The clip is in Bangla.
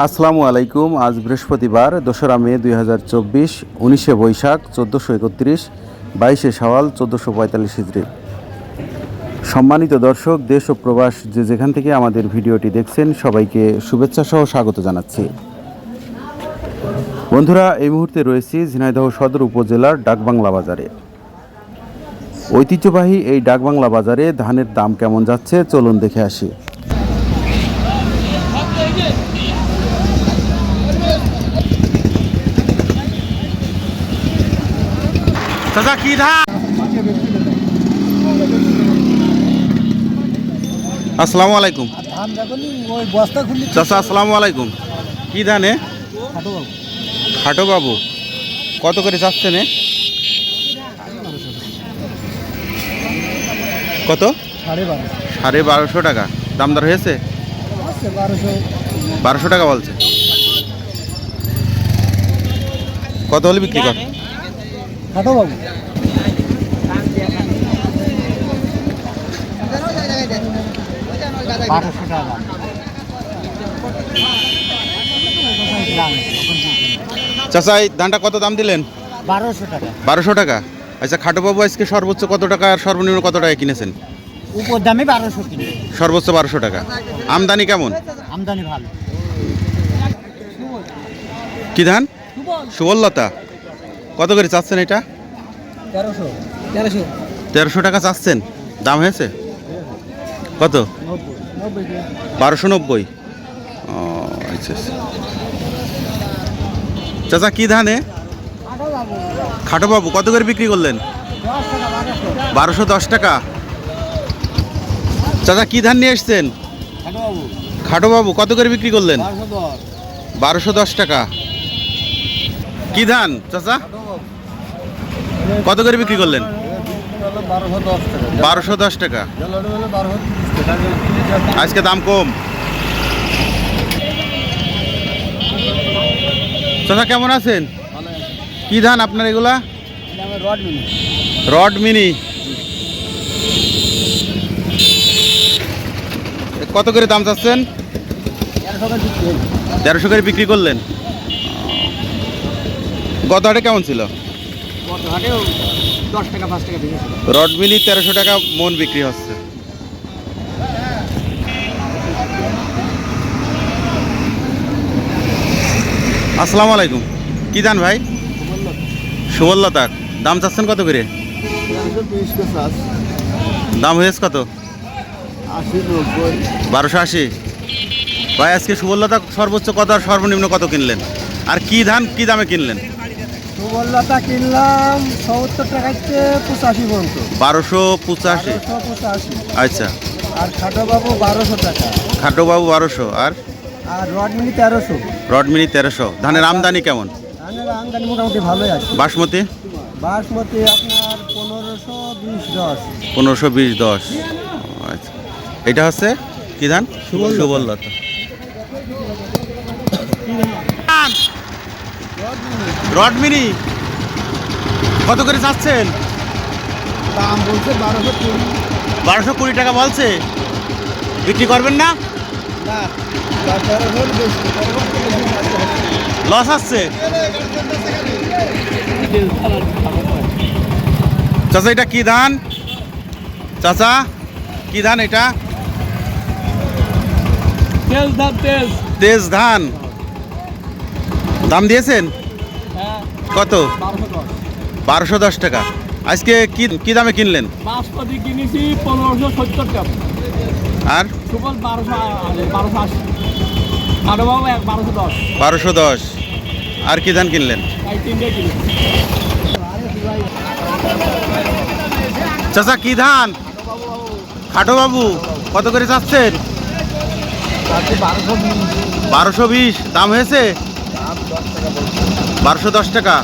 আসসালামু আলাইকুম, আজ বৃহস্পতিবার, দোসরা মে দুই হাজার চব্বিশ, উনিশে বৈশাখ, চোদ্দোশো একত্রিশ, বাইশে সওয়াল চোদ্দোশো পঁয়তাল্লিশ হিজড়ি সম্মানিত দর্শক, দেশ ও প্রবাস যে যেখান থেকে আমাদের ভিডিওটি দেখছেন, সবাইকে শুভেচ্ছা সহ স্বাগত জানাচ্ছি। বন্ধুরা, এই মুহূর্তে রয়েছি ঝিনাইদহ সদর উপজেলার ডাকবাংলা বাজারে। ঐতিহ্যবাহী এই ডাকবাংলা বাজারে ধানের দাম কেমন যাচ্ছে, চলুন দেখে আসি। চাচা কি ধান? আসসালামু আলাইকুম। চাচা, আসসালামু আলাইকুম। কি ধানে খাটো বাবু কত করে চাচ্ছেন? কত? সাড়ে বারোশো টাকা। দামদার হয়েছে? বারোশো টাকা বলছে। কত হলে বিক্রি কর? খাটো বাবু বারোশো টাকা। চাচা এই ধানটা কত দাম দিলেন? বারোশো টাকা। বারোশো টাকা? আচ্ছা খাটো বাবু আজকে সর্বোচ্চ কত টাকা আর সর্বনিম্ন কত টাকা কিনেছেন? উপর দামে বারোশো সর্বোচ্চ বারোশো টাকা। আমদানি কেমন? আমদানি ভালো। কি ধান? সুবললতা কত করে চাচ্ছেন এটা? তেরোশো টাকা চাচ্ছেন। দাম হয়েছে? কত? বারোশো নব্বই। ও আচ্ছা আচ্ছা। চাচা কি ধানে? খাটো বাবু কত করে বিক্রি করলেন? বারোশো দশ টাকা। চাচা কি ধান নিয়ে এসছেন? খাটো বাবু কত করে বিক্রি করলেন? বারোশো দশ টাকা। কি ধান চাচা? কত করে বিক্রি করলেন? বারোশো দশ টাকা। আজকে দাম কম। চাচা কেমন আছেন? কি ধান আপনার এগুলা? রড মিনি। কত করে দাম চাচ্ছেন? তেরোশো করে বিক্রি করলেন। গত কেমন ছিল? গত দশ টাকা, পাঁচ টাকা দিয়েছিল রড মিনি তেরোশো টাকা মন বিক্রি হচ্ছে। আসসালামু আলাইকুম। কি দান ভাই? সুবল্লতা দাম চাচ্ছেন কত করে? দাম হয়েছে কত? বারোশো আশি। ভাই, আজকে সুবল্লতা সর্বোচ্চ কত আর সর্বনিম্ন কত কিনলেন? আর কি ধান কি দামে কিনলেন? কিনলাম সত্তর টাকাতে পঁচাশি পর্যন্ত। বারোশো পঁচাশি? পঁচাশি। আচ্ছা। আর খাটো বারোশো টাকা। খাটো বারোশো আর? আর রডমিনি তেরোশো। রড মিনি তেরোশো। ধানের আমদানি কেমন? ধানের আমদানি মোটামুটি ভালোই আছে। বাসমতি? বাসমতি আপনার পনেরোশো বিশ দশ। পনেরোশো বিশ দশ। আচ্ছা। এটা হচ্ছে কি ধান? সুবল্লতা। সুবল্লতা রড মিনি কত করে চাচ্ছেন? দাম বলছে বারোশো কুড়ি। বারোশো কুড়ি টাকা বলছে। বিক্রি করবেন না? লস আসছে। চাচা এটা কি ধান? চাচা কি ধান এটা? তেল দাম তেল। তেজ ধান। দাম দিয়েছেন? হ্যাঁ। কত? বারোশো দশ টাকা। আজকে কি কি দামে কিনলেন? কিনেছি পনেরোশো সত্তর টাকা। আর? সুবল বারোশো বারোশো আশি। বাবু এক বারোশো দশ। বারোশো দশ। আর কি ধান কিনলেন? চাচা কি ধান? খাটো বাবু কত করে চাচ্ছেন? বারোশো বিশ দাম হয়েছে? বারোশো দশ টাকা।